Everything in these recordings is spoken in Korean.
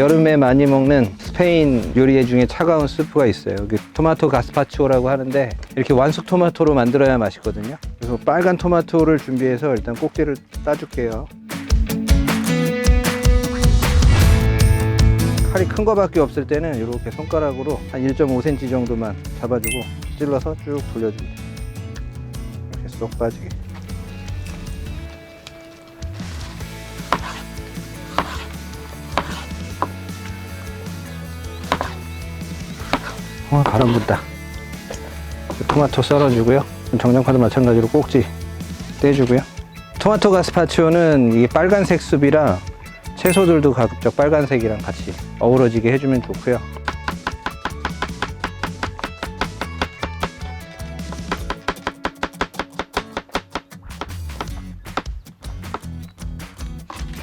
여름에 많이 먹는 스페인 요리 중에 차가운 스프가 있어요. 그 토마토 가스파치오라고 하는데 이렇게 완숙 토마토로 만들어야 맛있거든요. 그래서 빨간 토마토를 준비해서 일단 꼭지를 따줄게요. 칼이 큰 거밖에 없을 때는 이렇게 손가락으로 한 1.5cm 정도만 잡아주고 찔러서 쭉 돌려줍니다. 이렇게 쏙 빠지게. 어, 바람 분다. 토마토 썰어주고요. 정장파도 마찬가지로 꼭지 떼주고요. 토마토 가스파치오는 이게 빨간색 숲이라 채소들도 가급적 빨간색이랑 같이 어우러지게 해주면 좋고요.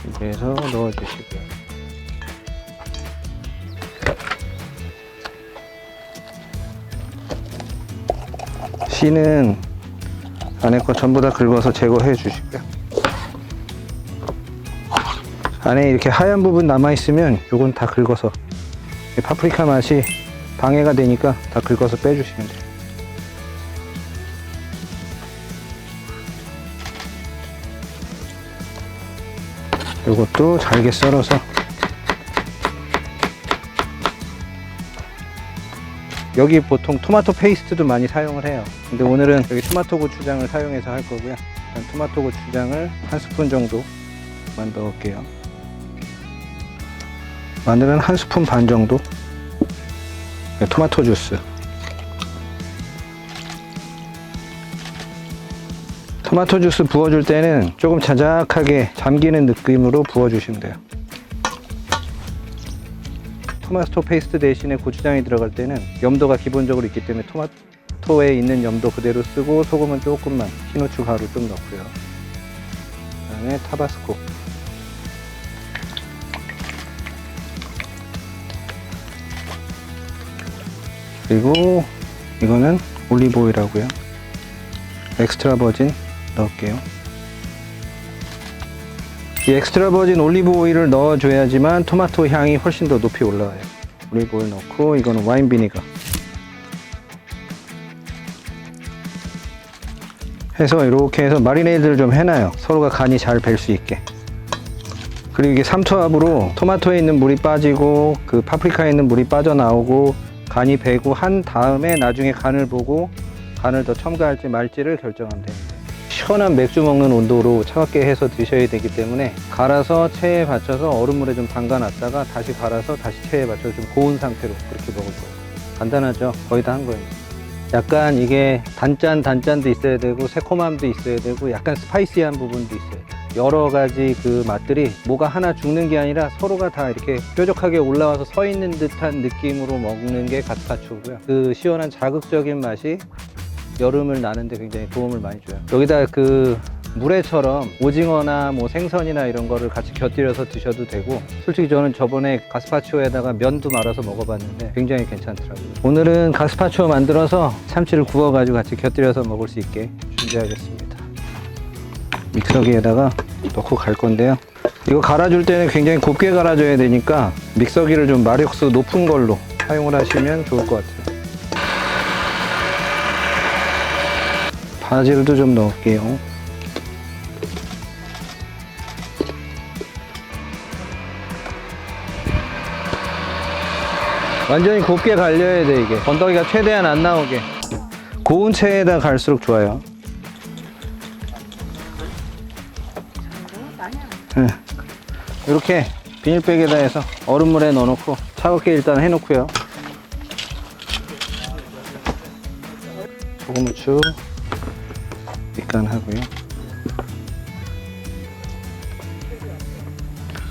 준비해서 넣어주시고요. 씨는 안에 거 전부 다 긁어서 제거해 주시고요. 안에 이렇게 하얀 부분 남아 있으면 요건 다 긁어서 이 파프리카 맛이 방해가 되니까 다 긁어서 빼주시면 돼요. 요것도 잘게 썰어서 여기 보통 토마토 페이스트도 많이 사용을 해요. 근데 오늘은 여기 토마토 고추장을 사용해서 할 거고요. 일단 토마토 고추장을 한 스푼 정도만 넣을게요. 마늘은 한 스푼 반 정도. 네, 토마토 주스. 토마토 주스 부어줄 때는 조금 자작하게 잠기는 느낌으로 부어주시면 돼요. 토마토 페이스트 대신에 고추장이 들어갈 때는 염도가 기본적으로 있기 때문에 토마토에 있는 염도 그대로 쓰고 소금은 조금만 흰후추 가루 좀 넣고요. 그다음에 타바스코. 그리고 이거는 올리브 오일하고요. 엑스트라 버진 넣을게요. 이 엑스트라 버진 올리브 오일을 넣어줘야지만 토마토 향이 훨씬 더 높이 올라와요. 올리브 오일 넣고 이거는 와인 비니가 해서 이렇게 해서 마리네이드를 좀 해놔요. 서로가 간이 잘뵐수 있게. 그리고 이게 삼투압으로 토마토에 있는 물이 빠지고 그 파프리카에 있는 물이 빠져나오고 간이 배고 한 다음에 나중에 간을 보고 간을 더 첨가할지 말지를 결정하면 됩니다. 시원한 맥주 먹는 온도로 차갑게 해서 드셔야 되기 때문에 갈아서 체에 받쳐서 얼음물에 좀 담가 놨다가 다시 갈아서 다시 체에 받쳐서 좀 고운 상태로 그렇게 먹을 거예요. 간단하죠? 거의 다 한 거예요. 약간 이게 단짠 단짠도 있어야 되고 새콤함도 있어야 되고 약간 스파이시한 부분도 있어야 돼요. 여러 가지 그 맛들이 뭐가 하나 죽는 게 아니라 서로가 다 이렇게 뾰족하게 올라와서 서 있는 듯한 느낌으로 먹는 게 가스파초고요. 그 시원한 자극적인 맛이 여름을 나는데 굉장히 도움을 많이 줘요. 여기다 그 물회처럼 오징어나 뭐 생선이나 이런 거를 같이 곁들여서 드셔도 되고 솔직히 저는 저번에 가스파치오에다가 면도 말아서 먹어봤는데 굉장히 괜찮더라고요. 오늘은 가스파치오 만들어서 참치를 구워가지고 같이 곁들여서 먹을 수 있게 준비하겠습니다. 믹서기에다가 넣고 갈 건데요. 이거 갈아줄 때는 굉장히 곱게 갈아줘야 되니까 믹서기를 좀 마력수 높은 걸로 사용을 하시면 좋을 것 같아요. 바질도 좀 넣을게요. 완전히 곱게 갈려야 돼 이게 건더기가 최대한 안 나오게 고운 체에다 갈수록 좋아요. 네. 이렇게 비닐백에다 해서 얼음물에 넣어놓고 차갑게 일단 해놓고요. 후추 밑간하고요.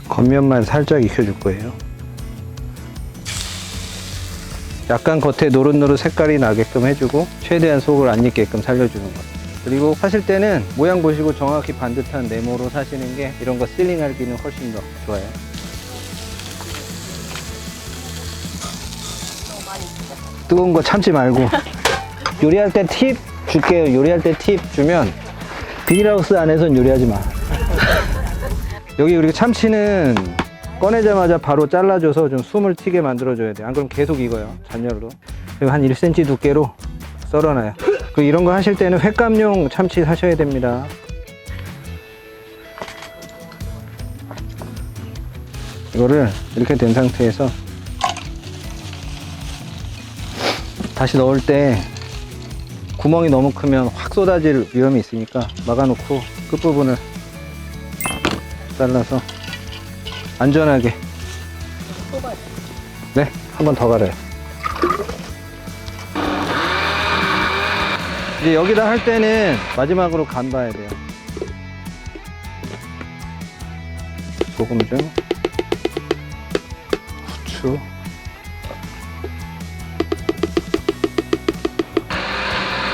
겉면만 살짝 익혀줄 거예요. 약간 겉에 노릇노릇 색깔이 나게끔 해주고 최대한 속을 안 익게끔 살려주는 것. 그리고 사실 때는 모양 보시고 정확히 반듯한 네모로 사시는 게 이런 거 실링하기는 훨씬 더 좋아요. 뜨거운 거 참지 말고 요리할 때 팁 줄게요. 요리할 때 팁 주면 비닐하우스 안에선 요리하지 마. 여기 우리 참치는 꺼내자마자 바로 잘라줘서 좀 숨을 튀게 만들어줘야 돼요. 안 그러면 계속 익어요. 잔열로. 그리고 한 1cm 두께로 썰어놔요. 그 이런 거 하실 때는 횟감용 참치 사셔야 됩니다. 이거를 이렇게 된 상태에서 다시 넣을 때 구멍이 너무 크면 확 쏟아질 위험이 있으니까 막아놓고 끝부분을 잘라서 안전하게 네, 한 번 더 갈아요. 이제 여기다 할 때는 마지막으로 간 봐야 돼요. 소금 좀, 후추,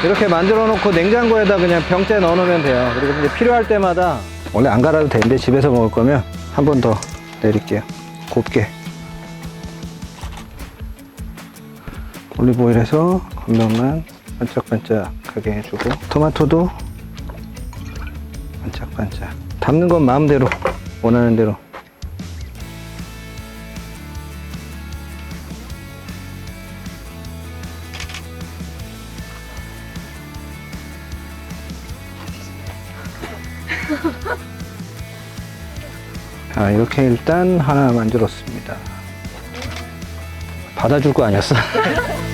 이렇게 만들어 놓고 냉장고에다 그냥 병째 넣어 놓으면 돼요. 그리고 이제 필요할 때마다 원래 안 갈아도 되는데 집에서 먹을 거면 한 번 더 내릴게요. 곱게. 올리브오일에서 건면만 반짝반짝하게 해주고 토마토도 반짝반짝 담는 건 마음대로 원하는 대로 자 이렇게 일단 하나 만들었습니다 받아줄 거 아니었어?